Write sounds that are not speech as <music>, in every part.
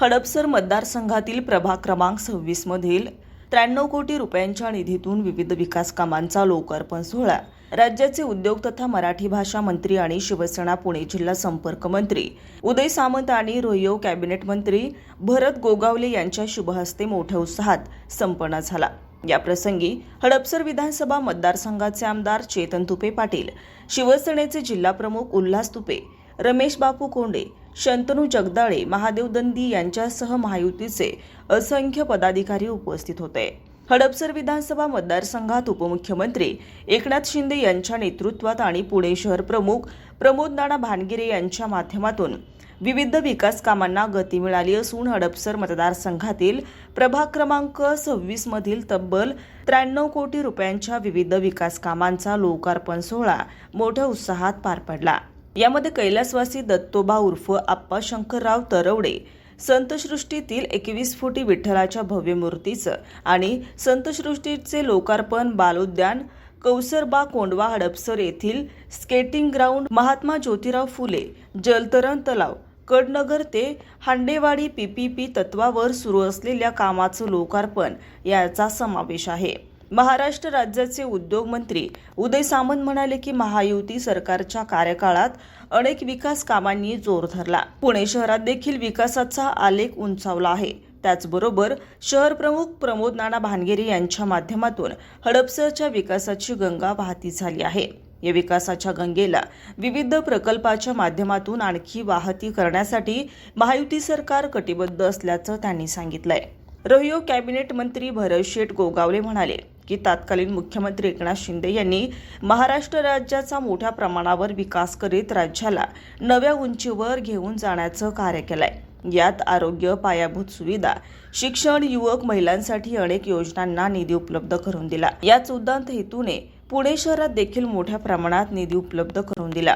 हडपसर मतदारसंघातील प्रभाग क्रमांक सव्वीसमधील त्र्याण्णव कोटी रुपयांच्या निधीतून विविध विकास कामांचा लोकार्पण सोहळा. राज्याचे उद्योग तथा मराठी भाषा मंत्री आणि शिवसेना पुणे जिल्हा संपर्क मंत्री उदय सामंत आणि रोहियो कॅबिनेट मंत्री भरत गोगावले यांच्या शुभहस्ते मोठ्या उत्साहात संपन्न झाला. या प्रसंगी हडपसर विधानसभा मतदारसंघाचे आमदार चेतन तुपे पाटील शिवसेनेचे जिल्हाप्रमुख उल्हास तुपे रमेश बापू कोंडे शंतनू जगदाळे महादेव दंदी यांच्यासह महायुतीचे असंख्य पदाधिकारी उपस्थित होते. हडपसर विधानसभा मतदारसंघात उपमुख्यमंत्री एकनाथ शिंदे यांच्या नेतृत्वात आणि पुणे शहर प्रमुख प्रमोद नाना भानगिरे यांच्या माध्यमातून विविध विकास कामांना गती मिळाली असून हडपसर मतदारसंघातील प्रभाग क्रमांक सव्वीस मधील तब्बल त्र्याण्णव कोटी रुपयांच्या विविध विकास कामांचा लोकार्पण सोहळा मोठ्या उत्साहात पार पडला. यामध्ये कैलासवासी दत्तोबा उर्फ आप्पा शंकरराव तरवडे संतसृष्टीतील एकवीस फुटी विठ्ठलाच्या भव्य मूर्तीचं आणि संतसृष्टीचे लोकार्पण बालोद्यान कौसरबा कोंडवा हडपसर येथील स्केटिंग ग्राउंड महात्मा ज्योतिराव फुले जलतरण तलाव कडनगर ते हांडेवाडी पीपीपी तत्वावर सुरू असलेल्या कामाचं लोकार्पण याचा समावेश आहे. महाराष्ट्र राज्याचे उद्योग मंत्री उदय सामंत म्हणाले की महायुती सरकारच्या कार्यकाळात अनेक विकास कामांनी जोर धरला. पुणे शहरात देखील विकासाचा आलेख उंचावला आहे. त्याचबरोबर शहर प्रमुख प्रमोद नाना भानगिरे यांच्या माध्यमातून हडपसरच्या विकासाची गंगा वाहती झाली आहे. या विकासाच्या गंगेला विविध प्रकल्पाच्या माध्यमातून आणखी वाहती करण्यासाठी महायुती सरकार कटिबद्ध असल्याचं त्यांनी सांगितलंय. रहियो कॅबिनेट मंत्री भरत शेठ गोगावले म्हणाले की तत्कालीन मुख्यमंत्री एकनाथ शिंदे यांनी महाराष्ट्र राज्याचा मोठ्या प्रमाणावर विकास करीत राज्याला नव्या उंचीवर घेऊन जाण्याचं कार्य केलंय. यात आरोग्य पायाभूत सुविधा शिक्षण युवक महिलांसाठी अनेक योजनांना निधी उपलब्ध करून दिला. याच उद्दांत हेतूने पुणे शहरात देखील मोठ्या प्रमाणात निधी उपलब्ध करून दिला.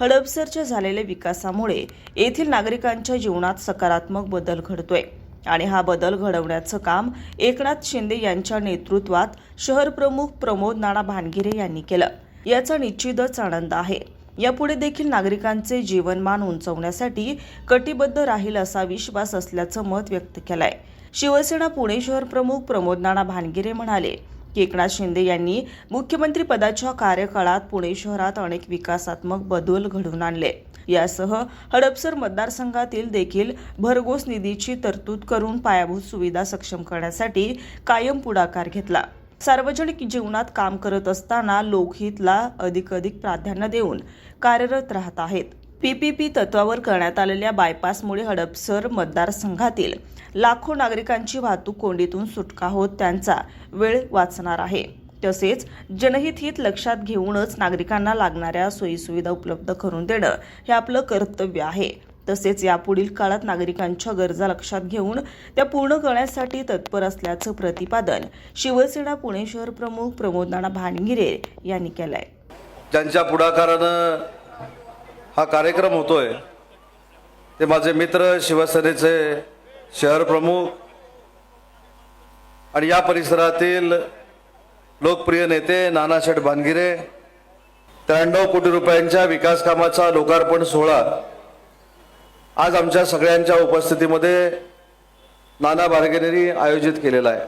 हडपसरच्या झालेल्या विकासामुळे येथील नागरिकांच्या जीवनात सकारात्मक बदल घडतोय. आणि हा बदल घडवण्याचं काम एकनाथ शिंदे यांच्या नेतृत्वात शहर प्रमुख प्रमोद नाना भानगिरे यांनी केलं. याचा निश्चितच आनंद आहे. यापुढे देखील नागरिकांचे जीवनमान उंचवण्यासाठी कटिबद्ध राहील असा विश्वास असल्याचं मत व्यक्त केलंय. शिवसेना पुणे शहर प्रमुख प्रमोद नाना भानगिरे म्हणाले की एकनाथ शिंदे यांनी मुख्यमंत्री पदाच्या कार्यकाळात पुणे शहरात अनेक विकासात्मक बदल घडवून आणले. यासह हडपसर मतदारसंघातील देखील भरघोस निधीची तरतूद करून पायाभूत सुविधा सक्षम करण्यासाठी कायम पुढाकार घेतला. सार्वजनिक जीवनात काम करत असताना लोकहितला अधिक अधिक प्राधान्य देऊन कार्यरत राहत आहेत. पीपीपी तत्वावर करण्यात आलेल्या बायपासमुळे हडपसर मतदारसंघातील लाखो नागरिकांची वाहतूक कोंडीतून सुटका होत त्यांचा वेळ वाचणार आहे. तसेच जनहित हित लक्षात घेऊनच नागरिकांना लागणाऱ्या सोयीसुविधा उपलब्ध करून देणं हे आपलं कर्तव्य आहे. तसेच यापुढील काळात नागरिकांच्या गरजा लक्षात घेऊन त्या पूर्ण करण्यासाठी तत्पर असल्याचं प्रतिपादन शिवसेना पुणे शहर प्रमुख प्रमोद नाना भानगिरे यांनी केलंय. ज्यांच्या पुढाकारानं हा कार्यक्रम होतोय ते माझे मित्र शिवसेनेचे शहर प्रमुख आणि या परिसरातील लोकप्रिय नेते नानाशेठ भानगिरे त्र्याण्णव कोटी रुपयांच्या विकास कामाचा लोकार्पण सोहळा. आज आमच्या सगळ्यांच्या उपस्थितीमध्ये नाना भानगिरेंनी आयोजित केलेला आहे.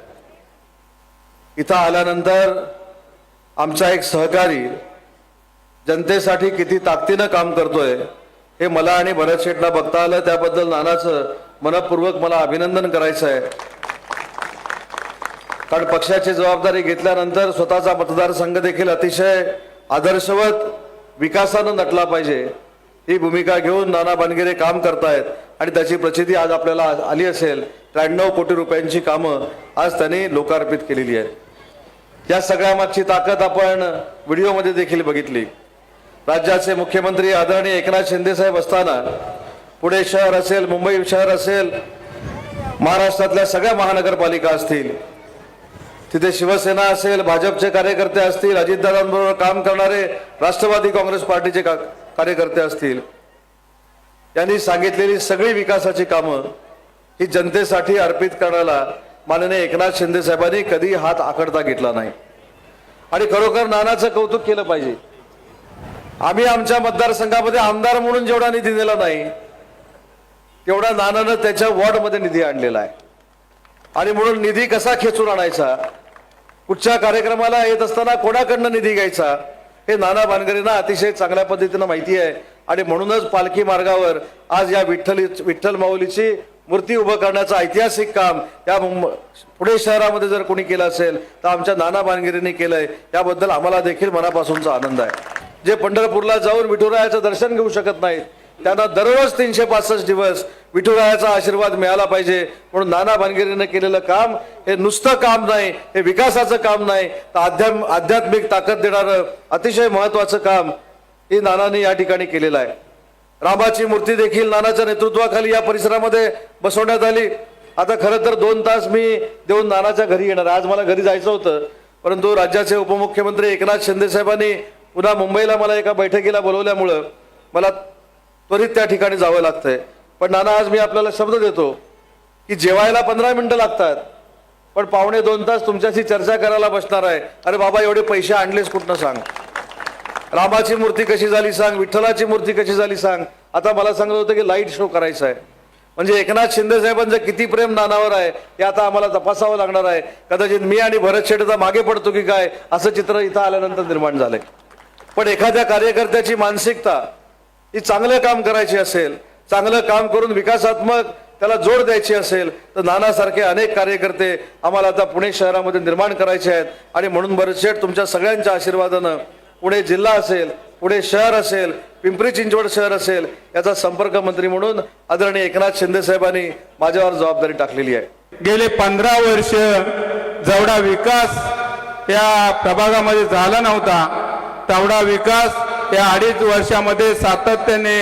इथं आल्यानंतर आमचा एक सहकारी जनतेसाठी किती ताकदीनं काम करतोय हे मला आणि भरत शेठला बघता आलं. त्याबद्दल नानाचं मनपूर्वक मला अभिनंदन करायचं आहे. कारण पक्षाची जबाबदारी घेतल्यानंतर स्वतःचा मतदारसंघ देखील अतिशय आदर्शवत विकासानं नटला पाहिजे. ही भूमिका घेऊन नाना बानगिरे काम करतायत आणि त्याची प्रचिती आज आपल्याला आली असेल. त्र्याण्णव कोटी रुपयांची कामं आज त्यांनी लोकार्पित केलेली आहेत. या सगळ्यामागची ताकद आपण व्हिडिओमध्ये देखील बघितली. राज्याचे मुख्यमंत्री आदरणीय एकनाथ शिंदेसाहेब असताना पुणे शहर असेल मुंबई शहर असेल महाराष्ट्रातल्या सगळ्या महानगरपालिका असतील तिथे शिवसेना असेल भाजपचे कार्यकर्ते असतील अजितदादांबरोबर काम करणारे राष्ट्रवादी काँग्रेस पार्टीचे का- कार्यकर्ते असतील यांनी सांगितलेली सगळी विकासाची कामं ही जनतेसाठी अर्पित करण्याला माननीय एकनाथ शिंदे साहेबांनी कधी हात आखडता घेतला नाही. आणि खरोखर नानाचं कौतुक केलं पाहिजे. आम्ही आमच्या मतदारसंघामध्ये आमदार म्हणून जेवढा निधी दिला नाही तेवढा नानानं त्याच्या वॉर्डमध्ये निधी आणलेला आहे. आणि म्हणून निधी कसा खेचून आणायचा? कुठच्या कार्यक्रमाला येत असताना कोणाकडनं निधी घ्यायचा? हे नाना बानगरेंना अतिशय चांगल्या पद्धतीनं माहिती आहे. आणि म्हणूनच पालखी मार्गावर आज या विठ्ठली विठ्ठल माऊलीची मूर्ती उभं करण्याचं ऐतिहासिक काम या पुणे शहरामध्ये जर कोणी केलं असेल तर आमच्या नाना बानगिरींनी केलंय. याबद्दल आम्हाला देखील मनापासूनचा आनंद आहे. जे पंढरपूरला जाऊन विठुरायाचं दर्शन घेऊ शकत नाहीत त्यांना दररोज तीनशे पासष्ट दिवस विठुरायाचा आशीर्वाद मिळाला पाहिजे. म्हणून नाना भानगिरीनं केलेलं काम हे नुसतं काम नाही हे विकासाचं काम नाही. तर आध्यात्म आध्यात्मिक ताकद देणारं अतिशय महत्वाचं काम हे नानाने या ठिकाणी केलेलं आहे. रामाची मूर्ती देखील नानाच्या नेतृत्वाखाली या परिसरामध्ये बसवण्यात आली. आता खरं तर दोन तास मी देऊन नानाच्या घरी येणार. आज मला घरी जायचं होतं. परंतु राज्याचे उपमुख्यमंत्री एकनाथ शिंदे साहेबांनी पुन्हा मुंबईला मला एका बैठकीला बोलवल्यामुळं मला त्वरित त्या ठिकाणी जावं लागतंय. पण नाना आज मी आपल्याला शब्द देतो की जेवायला पंधरा मिनटं लागतात पण पावणे दोन तास तुमच्याशी चर्चा करायला बसणार आहे. अरे बाबा एवढे पैसे आणलेस कुठनं सांग? रामाची मूर्ती कशी झाली सांग? विठ्ठलाची मूर्ती कशी झाली सांग? आता मला सांगत होतं की लाइट शो करायचा आहे म्हणजे एकनाथ शिंदे साहेबांचं किती प्रेम नानावर आहे हे आता आम्हाला तपासावं लागणार आहे. कदाचित मी आणि भरत शेठचा मागे पडतो की काय? असं चित्र इथं आल्यानंतर निर्माण झालंय. पण एखाद्या कार्यकर्त्याची मानसिकता ही चांगलं काम करायची असेल चांगलं काम करून विकासात्मक त्याला जोड द्यायची असेल तर नानासारखे अनेक कार्यकर्ते आम्हाला आता पुणे शहरामध्ये निर्माण करायचे आहेत. आणि म्हणून भरतशेठ तुमच्या सगळ्यांच्या आशीर्वादानं पुणे जिल्हा असेल पुणे शहर असेल पिंपरी चिंचवड शहर असेल याचा संपर्क मंत्री म्हणून आदरणीय एकनाथ शिंदे साहेबांनी माझ्यावर जबाबदारी टाकलेली आहे. गेले पंधरा वर्ष जेवढा विकास या प्रभागामध्ये झाला नव्हता तेवढा विकास या अडीच वर्षामध्ये सातत्याने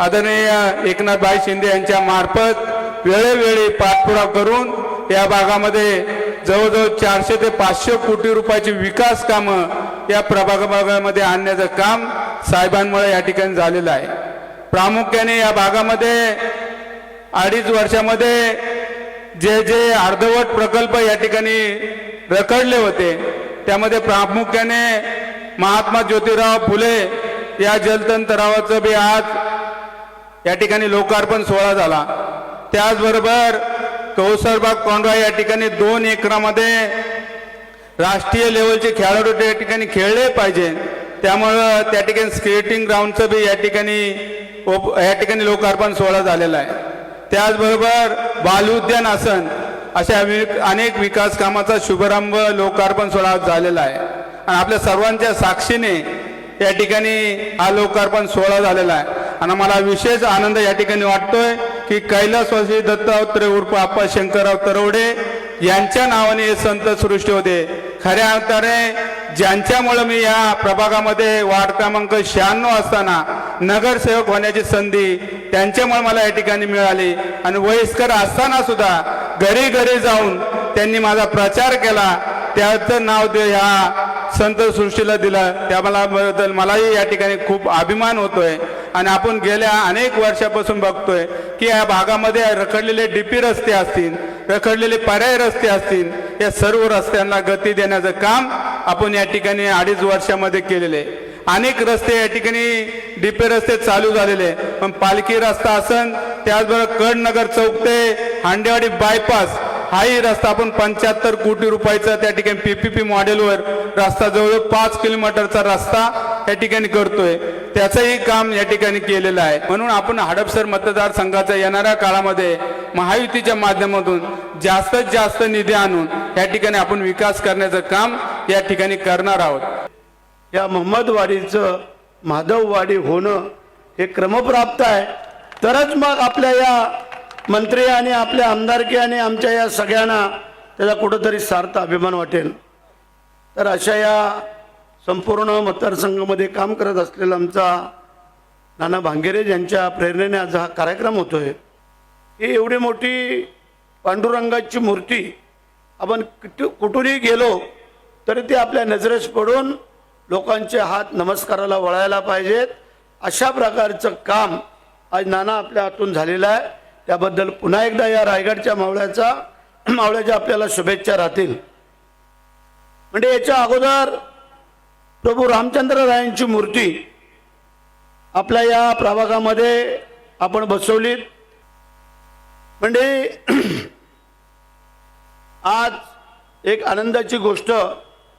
आदरणीय एकनाथभाई शिंदे यांच्या मार्फत वेळोवेळी पाठपुरा करून या भागामध्ये जवळजवळ चारशे ते पाचशे कोटी रुपयाची विकास कामं या प्रभाग भागामध्ये आणण्याचं काम साहेबांमुळे या ठिकाणी झालेलं आहे. प्रामुख्याने या भागामध्ये अडीच वर्षामध्ये जे जे अर्धवट प्रकल्प या ठिकाणी रखडले होते त्यामध्ये प्रामुख्याने महात्मा ज्योतिराव फुले या जलतण बी आज या ठिकाणी लोकार्पण सोहळा झाला. त्याचबरोबर कौसरबाग कोंडवा या ठिकाणी दोन एकरामध्ये राष्ट्रीय लेवलचे खेळाडू त्या ठिकाणी खेळले पाहिजे. त्यामुळं त्या ठिकाणी स्केटिंग ग्राउंडचं बी या ठिकाणी ओप- या ठिकाणी लोकार्पण सोहळा झालेला आहे. त्याचबरोबर बालउद्यान आसन अशा अनेक विकास कामाचा शुभारंभ लोकार्पण सोहळा झालेला आहे. आणि आपल्या सर्वांच्या साक्षीने या ठिकाणी हा लोकार्पण सोहळा झालेला आहे. आणि मला विशेष आनंद या ठिकाणी वाटतोय की कैलासवासी दत्तावत्रे उर्फ आप्पा शंकरराव तरवडे यांच्या नावाने हे संत सृष्टी होते. खऱ्या अर्थाने ज्यांच्यामुळे मी या प्रभागामध्ये वार्ड क्रमांक शहाण्णव असताना नगरसेवक होण्याची संधी त्यांच्यामुळे मला या ठिकाणी मिळाली. आणि वयस्कर असताना सुद्धा घरी घरी जाऊन त्यांनी माझा प्रचार केला. त्याचं नाव दे ह्या संत सृष्टीला दिला त्या मला बद्दल मलाही या ठिकाणी खूप अभिमान होतोय. आणि आपण गेल्या अनेक वर्षापासून बघतोय की या भागामध्ये रखडलेले डीपी रस्ते असतील रखडलेले पर्याय रस्ते असतील या सर्व रस्त्यांना गती देण्याचं काम आपण या ठिकाणी अडीच वर्षामध्ये केलेले. अनेक रस्ते या ठिकाणी डीपे रस्ते चालू झालेले. पण पालखी रस्ता असन त्याचबरोबर कडनगर चौक ते हांडेवाडी बायपास हाही रस्ता आपण पंच्याहत्तर कोटी रुपयाचा त्या ठिकाणी पीपीपी मॉडेलवर रस्ता जवळजवळ पाच किलोमीटरचा रस्ता या ठिकाणी करतोय. त्याचंही काम या ठिकाणी केलेलं आहे. म्हणून आपण हडपसर मतदारसंघाच्या येणाऱ्या काळामध्ये महायुतीच्या माध्यमातून जास्तीत जास्त निधी आणून या ठिकाणी आपण विकास करण्याचं काम या ठिकाणी करणार आहोत. या मोहम्मदवाडीचं माधववाडी होणं हे क्रमप्राप्त आहे. तरच मग आपल्या या मंत्री आणि आपल्या आमदारकी आणि आमच्या या सगळ्यांना त्याचा कुठंतरी सार्थ अभिमान वाटेल. तर अशा या संपूर्ण मतदारसंघामध्ये काम करत असलेला आमचा नाना भांगेरे यांच्या प्रेरणेने आज हा कार्यक्रम होतोय ही एवढी मोठी पांडुरंगाची मूर्ती आपण किती कुठूनही गेलो तरी ती आपल्या नजरेस पडून लोकांचे हात नमस्काराला वळायला पाहिजेत. अशा प्रकारचं काम आज नाना आपल्या हातून झालेलं आहे. त्याबद्दल पुन्हा एकदा या रायगडच्या मावळ्याचा <clears throat> मावळ्याच्या आपल्याला शुभेच्छा राहतील. म्हणजे याच्या अगोदर प्रभू रामचंद्र रायांची मूर्ती आपल्या या प्रभागामध्ये आपण बसवलीत. म्हणजे <clears throat> आज एक आनंदाची गोष्ट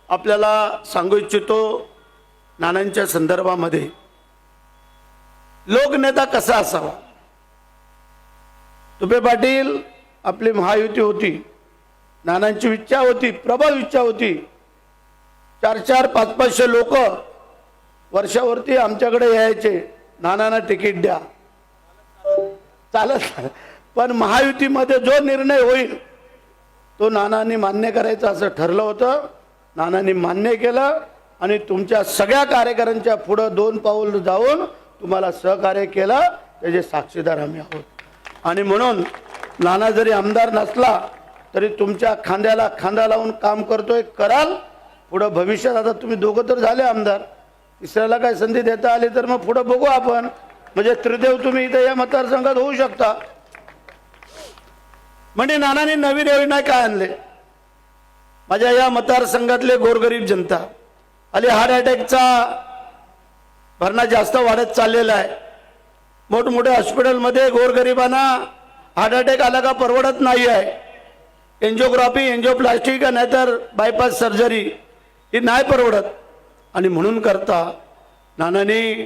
आपल्याला सांगू इच्छितो नानांच्या संदर्भामध्ये. लोकनेता कसा असावा? तुपे पाटील आपली महायुती होती. नानांची इच्छा होती प्रबळ इच्छा होती. चार चार पाच पाचशे लोक वर्षावरती आमच्याकडे यायचे. नानांना तिकीट द्या. चालत पण महायुतीमध्ये जो निर्णय होईल तो नानांनी मान्य करायचा असं ठरलं होतं. नानांनी मान्य केलं आणि तुमच्या सगळ्या कार्यकर्त्यांच्या पुढं दोन पाऊल जाऊन तुम्हाला सहकार्य केलं. त्याचे साक्षीदार आम्ही आहोत. आणि म्हणून नाना जरी आमदार नसला तरी तुमच्या खांद्याला खांदा लावून काम करतोय कराल. पुढं भविष्यात आता तुम्ही दोघं तर झाले आमदार. तिसऱ्याला काय संधी देता आली तर मग पुढं बघू आपण. म्हणजे त्रिदेव तुम्ही इथे या मतदारसंघात होऊ शकता. म्हणजे नानाने नवीन योजना काय आणले? माझ्या या मतदारसंघातले गोरगरीब जनता. आली हार्ट अटॅकचा भरणा जास्त वाढत चाललेला आहे. मोठमोठ्या हॉस्पिटलमध्ये गोरगरिबांना हार्ट अटॅक आला का परवडत नाही आहे एन्जिओग्राफी एन्जिओप्लास्टिक नाहीतर बायपास सर्जरी ही नाही परवडत. आणि म्हणून करता नानानी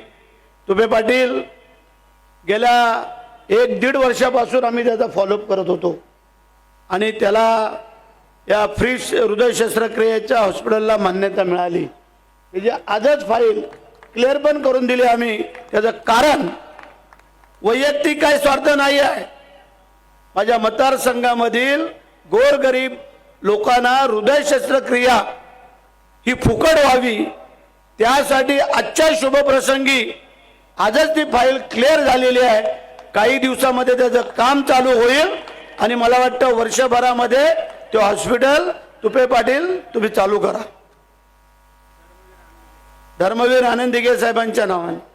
तुबे पाटील गेल्या एक दीड वर्षापासून आम्ही त्याचा फॉलोअप करत होतो. आणि त्याला या फ्री हृदय शस्त्रक्रियेच्या हॉस्पिटलला मान्यता मिळाली. म्हणजे आजच फाईल क्लिअर पण करून दिली आम्ही त्याचं कारण वैयक्तिक काही स्वार्थ नाही आहे. माझ्या मतदारसंघामधील गोरगरीब लोकांना हृदय शस्त्रक्रिया ही फुकट व्हावी त्यासाठी आजच्या शुभप्रसंगी आजच ती फाईल क्लिअर झालेली आहे. काही दिवसामध्ये त्याचं काम चालू होईल आणि मला वाटतं वर्षभरामध्ये ते हॉस्पिटल तुपे पाटील तुम्ही चालू करा. धर्मवीर आनंद साहेबांच्या नावाने.